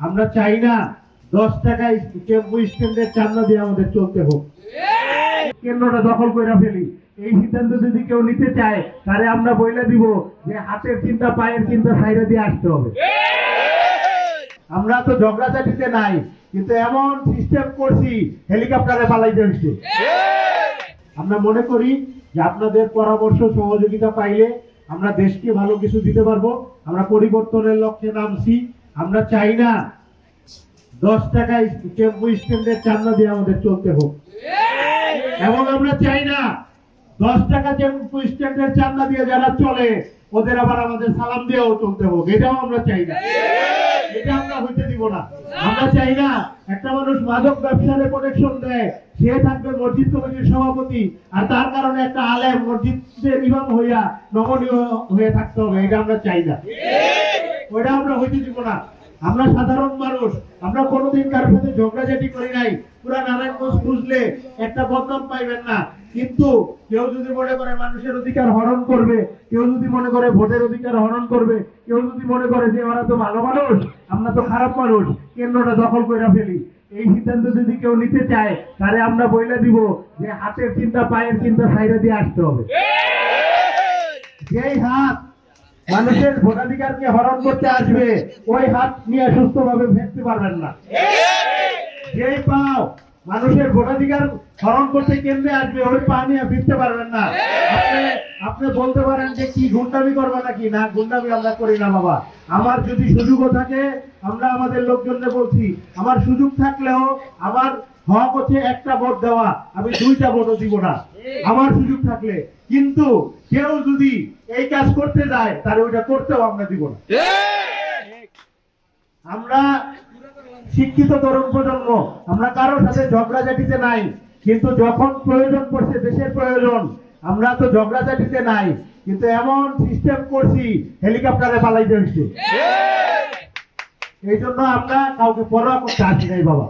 আমরা চাই না দশ টাকায় টেম্পো স্ট্যান্ডের দিয়ে আমাদের চলতে হোক। কেন্দ্রটা দখল করে ফেলি। এই সিদ্ধান্ত যদি কেউ নিতে চায়, তাহলে আমরা বইলে দিব যে হাতের চিন্তা, পায়ের চিন্তা সাইডে দিয়ে আসতে হবে। আমরা তো ঝগড়াঝাটিতে নাই, কিন্তু এমন সিস্টেম করছি, হেলিকপ্টারে পালাইতে হচ্ছে আমরা মনে করি যে আপনাদের পরামর্শ, সহযোগিতা পাইলে আমরা দেশকে ভালো কিছু দিতে পারব। আমরা পরিবর্তনের লক্ষ্যে নামছি। আমরা চাই না দশ টাকায় টেম্পো স্ট্যান্ডের চান্দা দিয়ে আমাদের চলতে হোক। এবং আমরা চাই না দশ টাকা টেম্পো স্ট্যান্ডের চান্দা দিয়ে যারা চলে, ওদের আবার আমাদের সালাম দিয়েও চলতে হোক। এটাও আমরা চাই না। এটা আমরা হইতে দিব না। আমরা চাই না একটা মানুষ মাদক ব্যবসারে প্রোটেকশন দেয়, সে থাকবে মসজিদ কমিটির সভাপতি, আর তার কারণে একটা আলেম মসজিদের ইমাম হইয়া নমনীয় হয়ে থাকতে হবে। এটা আমরা চাই না। ওইটা আমরা হইতে দিব না। আমরা সাধারণ মানুষ। আমরা কোনোদিন কারোর সাথে ঝগড়াঝাটি করি নাই। পুরা নারায়ণগঞ্জ বুঝলে একটা বদনাম পাইবেন না। কিন্তু কেউ যদি মনে করে মানুষের অধিকার হরণ করবে কেউ যদি মনে করে ভোটের অধিকার হরণ করবে কেউ যদি মনে করে যে ওরা তো ভালো মানুষ আমরা তো খারাপ মানুষ কেন্দ্রটা দখল করে ফেলি। এই সিদ্ধান্ত যদি কেউ নিতে চায় তাহলে আমরা বইলে দিব যে হাতের চিন্তা পায়ের চিন্তা সাইডে দিয়ে আসতে হবে। যেই হাত মানুষের ভোটাধিকারকে হরণ করতে আসবে, ওই হাত নিয়ে সুস্থভাবে ফেলতে পারবেন না। যেই পাও মানুষের ভোটাধিকার হরণ করতে কেন্দ্রে আসবে, ওই পা নিয়ে ফিরতে পারবেন না। আপনি বলতে পারেন যে কি গুন্ডামি করবে নাকি? না, গুন্ডামি আমরা করি না বাবা। আমার যদি সুযোগও থাকে, আমরা আমাদের লোকজনকে বলছি, আমার সুযোগ থাকলেও আমার হক হচ্ছে একটা ভোট দেওয়া আমি দুইটা ভোটও দিব না। আমার সুযোগ থাকলে। কিন্তু কেউ যদি এই কাজ করতে যায় তাহলে ওইটা করতেও আমরা দিব না। আমরা শিক্ষিত তরুণ প্রজন্ম আমরা কারোর সাথে ঝগড়াঝাটিতে নাই। কিন্তু যখন প্রয়োজন পড়ছে দেশের প্রয়োজন আমরা তো ঝগড়াঝাটিতে নাই। কিন্তু এমন সিস্টেম করছি হেলিকপ্টারে পালাইতে হচ্ছে এই জন্য আমরা কাউকে পরোয়া করতে আসি নাই বাবা।